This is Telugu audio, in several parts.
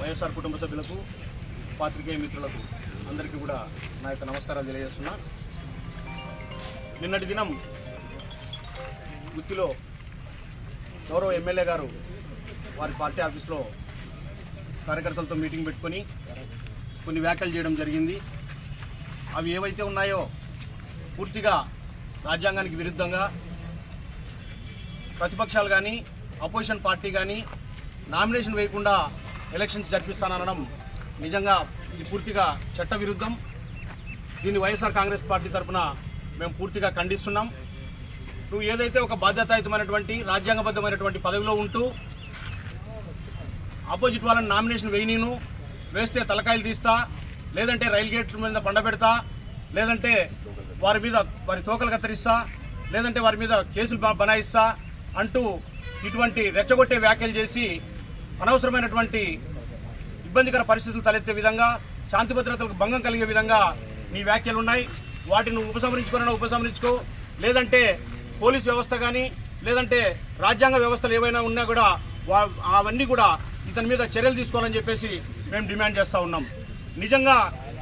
వైఎస్ఆర్ కుటుంబ సభ్యులకు పాత్రికేయ మిత్రులకు అందరికీ కూడా నా యొక్క నమస్కారాలు తెలియజేస్తున్నా. నిన్నటి దినం గుత్తిలో గౌరవ ఎమ్మెల్యే గారు వారి పార్టీ ఆఫీస్లో కార్యకర్తలతో మీటింగ్ పెట్టుకొని కొన్ని వ్యాఖ్యలు చేయడం జరిగింది. అవి ఏవైతే ఉన్నాయో పూర్తిగా రాజ్యాంగానికి విరుద్ధంగా ప్రతిపక్షాలు కానీ అపోజిషన్ పార్టీ కానీ నామినేషన్ వేయకుండా ఎలక్షన్స్ జరిపిస్తాననడం నిజంగా ఇది పూర్తిగా చట్టవిరుద్ధం. దీన్ని వైఎస్ఆర్ కాంగ్రెస్ పార్టీ తరఫున మేము పూర్తిగా ఖండిస్తున్నాం. నువ్వు ఏదైతే ఒక బాధ్యతాయుతమైనటువంటి రాజ్యాంగబద్ధమైనటువంటి పదవిలో ఉంటూ ఆపోజిట్ వాళ్ళని నామినేషన్ వేయనీను వేస్తే తలకాయలు తీస్తా లేదంటే రైలు గేట్ల మీద పండబెడతా లేదంటే వారి మీద వారి తోకలు కత్తిరిస్తా లేదంటే వారి మీద కేసులు బనాయిస్తా అంటూ ఇటువంటి రెచ్చగొట్టే వ్యాఖ్యలు చేసి అనవసరమైనటువంటి ఇబ్బందికర పరిస్థితులు తలెత్తే విధంగా శాంతి భద్రతలకు భంగం కలిగే విధంగా నీ వ్యాఖ్యలు ఉన్నాయి. వాటిని ఉపసంహరించుకోనైనా ఉపసంహరించుకో. లేదంటే పోలీస్ వ్యవస్థ కానీ లేదంటే రాజ్యాంగ వ్యవస్థలు ఏవైనా ఉన్నా కూడా వా- అవన్నీ కూడా ఇతని మీద చర్యలు తీసుకోవాలని చెప్పేసి మేము డిమాండ్ చేస్తూ ఉన్నాం. నిజంగా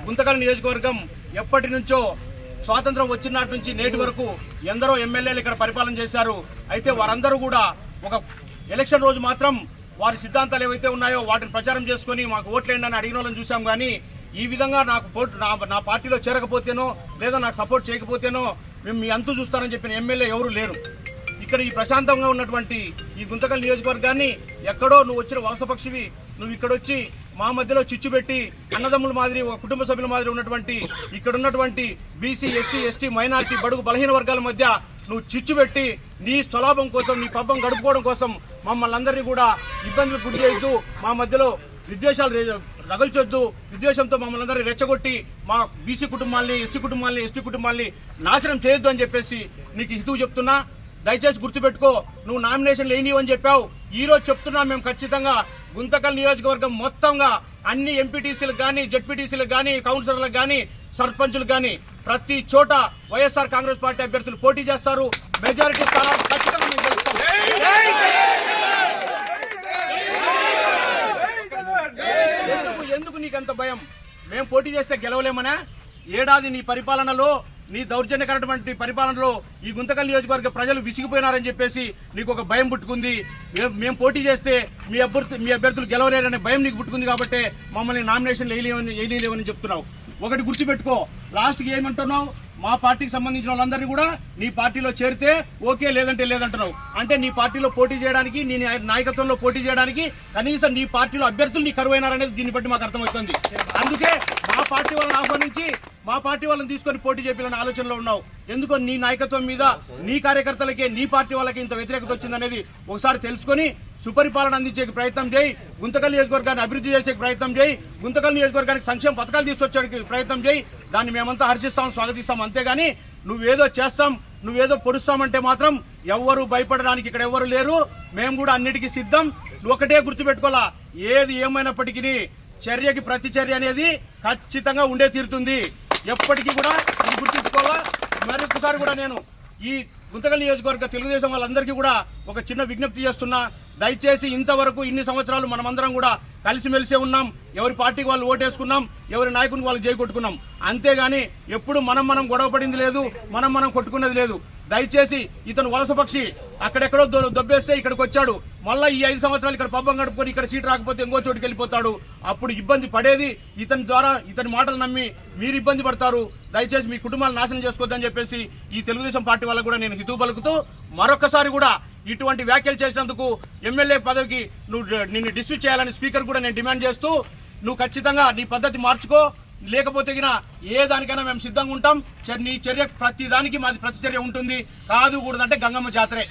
గుంతకల్ నియోజకవర్గం ఎప్పటి నుంచో స్వాతంత్రం వచ్చిన నాటి నుంచి నేటి వరకు ఎందరో ఎమ్మెల్యేలు ఇక్కడ పరిపాలన చేశారు. అయితే వారందరూ కూడా ఒక ఎలక్షన్ రోజు మాత్రం వారి సిద్ధాంతాలు ఏవైతే ఉన్నాయో వాటిని ప్రచారం చేసుకుని మాకు ఓట్లేండి అని అడిగిన వాళ్ళని చూసాం కానీ ఈ విధంగా నాకు నా పార్టీలో చేరకపోతేనో లేదా నాకు సపోర్ట్ చేయకపోతేనో మేము మీ అంతు చూస్తానని చెప్పిన ఎమ్మెల్యే ఎవరు లేరు. ఇక్కడ ఈ ప్రశాంతంగా ఉన్నటువంటి ఈ గుంతకల్ నియోజకవర్గాన్ని ఎక్కడో నువ్వు వచ్చిన వలసపక్షివి నువ్వు ఇక్కడ వచ్చి మా మధ్యలో చిచ్చు పెట్టి అన్నదమ్ముల మాదిరి ఒక కుటుంబ సభ్యుల మాదిరి ఉన్నటువంటి ఇక్కడ ఉన్నటువంటి బీసీ ఎస్సీ ఎస్టీ మైనార్టీ బడుగు బలహీన వర్గాల మధ్య నువ్వు చిచ్చు పెట్టి నీ స్వలాభం కోసం నీ పబ్బం గడుపుకోవడం కోసం మమ్మల్ని అందరినీ కూడా ఇబ్బందులు గురి చేయొద్దు. మా మధ్యలో విద్వేషాలు రగల్చొద్దు. విద్వేషంతో మమ్మల్ని అందరినీ రెచ్చగొట్టి మా బీసీ కుటుంబాల్ని ఎస్సీ కుటుంబాల్ని ఎస్టీ కుటుంబాల్ని నాశనం చేయొద్దు అని చెప్పేసి నీకు హితువు చెప్తున్నా. దయచేసి గుర్తుపెట్టుకో నువ్వు నామినేషన్ లేనివి అని చెప్పావు. ఈ రోజు చెప్తున్నా మేము ఖచ్చితంగా గుంతకల్ నియోజకవర్గం మొత్తంగా అన్ని ఎంపీటీసీలకు కానీ జడ్పీటీసీలకు కానీ కౌన్సిలర్లకు కానీ సర్పంచులకు కానీ ప్రతి చోట వైఎస్ఆర్ కాంగ్రెస్ పార్టీ అభ్యర్థులు పోటీ చేస్తారు. మెజారిటీ స్థానాలు ఖచ్చితంగా మేము. ఎందుకు ఎందుకు నీకంత భయం? మేము పోటీ చేస్తే గెలవలేమనా? ఏడాది నీ పరిపాలనలో నీ దౌర్జన్యకరటువంటి పరిపాలనలో ఈ గుంతకల్ నియోజకవర్గ ప్రజలు విసిగిపోయినారని చెప్పేసి నీకు ఒక భయం పుట్టుకుంది. మేము- మేము పోటీ చేస్తే మీ అభ్యర్థి మీ అభ్యర్థులు గెలవలేరనే భయం నీకు పుట్టుకుంది కాబట్టి మమ్మల్ని నామినేషన్ వేయలేవని వేయలేవని చెప్తున్నావు. ఒకటి గుర్తుపెట్టుకో. లాస్ట్కి ఏమంటున్నావు? మా పార్టీకి సంబంధించిన వాళ్ళందరినీ కూడా నీ పార్టీలో చేరితే ఓకే లేదంటే లేదంటున్నావు. అంటే నీ పార్టీలో పోటీ చేయడానికి నీ నాయకత్వంలో పోటీ చేయడానికి కనీసం నీ పార్టీలో అభ్యర్థులు నీ కరువైనారనేది దీన్ని బట్టి మాకు అర్థమవుతుంది. అందుకే మా పార్టీ వాళ్ళని ఆహ్వానించి మా పార్టీ వాళ్ళని తీసుకొని పోటీ చేయాలనే ఆలోచనలో ఉన్నావు. ఎందుకో నీ నాయకత్వం మీద నీ కార్యకర్తలకే నీ పార్టీ వాళ్ళకి ఇంత వ్యతిరేకత వచ్చిందనేది ఒకసారి తెలుసుకొని సుపరిపాలన అందించే ప్రయత్నం చేయి. గుంతకల్ నియోజకవర్గాన్ని అభివృద్ధి చేసే ప్రయత్నం చేయి. గుంతకల్ నియోజకవర్గానికి సంక్షేమ పథకాలు తీసుకొచ్చే ప్రయత్నం చేయి. దాన్ని మేమంతా హర్షిస్తాం స్వాగతిస్తాం అంతేగాని నువ్వేదో చేస్తాం నువ్వేదో పొడుస్తామంటే మాత్రం ఎవ్వరు భయపడడానికి ఇక్కడ ఎవ్వరు లేరు. మేము కూడా అన్నిటికీ సిద్ధం. నువ్వు ఒకటే గుర్తుపెట్టుకోవాలా? ఏది ఏమైనప్పటికీ చర్యకి ప్రతి చర్య అనేది ఖచ్చితంగా ఉండే తీరుతుంది. ఎప్పటికీ కూడా ఇది గుర్తుంచుకోవాలా? మరొకసారి కూడా నేను ఈ గుంతకల్ నియోజకవర్గ తెలుగుదేశం వాళ్ళందరికీ కూడా ఒక చిన్న విజ్ఞప్తి చేస్తున్నా. దయచేసి ఇంతవరకు ఇన్ని సంవత్సరాలు మనమందరం కూడా కలిసిమెలిసే ఉన్నాం. ఎవరి పార్టీకి వాళ్ళు ఓటేసుకున్నాం ఎవరి నాయకుని వాళ్ళు కొట్టుకున్నాం. అంతేగాని ఎప్పుడు మనం మనం గొడవ పడింది లేదు మనం మనం కొట్టుకున్నది లేదు. దయచేసి ఇతను వలస పక్షి. అక్కడెక్కడో దొ- దొబ్బేస్తే ఇక్కడికి వచ్చాడు. మళ్ళీ ఈ ఐదు సంవత్సరాలు ఇక్కడ పబ్బం గడుపుకొని ఇక్కడ సీట్ రాకపోతే ఇంకో చోటుకి వెళ్ళిపోతాడు. అప్పుడు ఇబ్బంది పడేది ఇతని ద్వారా ఇతని మాటలు నమ్మి మీరు ఇబ్బంది పడతారు. దయచేసి మీ కుటుంబాలు నాశనం చేసుకోవద్దని చెప్పేసి ఈ తెలుగుదేశం పార్టీ వాళ్ళకు కూడా నేను హితూ పలుకుతూ మరొకసారి కూడా ఇటువంటి వ్యాఖ్యలు చేసినందుకు ఎమ్మెల్యే పదవికి నువ్వు నిన్ను డిస్మిస్ చేయాలని స్పీకర్ కూడా నేను డిమాండ్ చేస్తూ నువ్వు ఖచ్చితంగా నీ పద్ధతి మార్చుకో. లేకపోతే గిన ఏ దానికైనా మేము సిద్ధంగా ఉంటాం. చర్- నీ చర్య ప్రతి దానికి మాది ప్రతిచర్య ఉంటుంది. కాదు కూడదంటే గంగమ్మ జాతరే.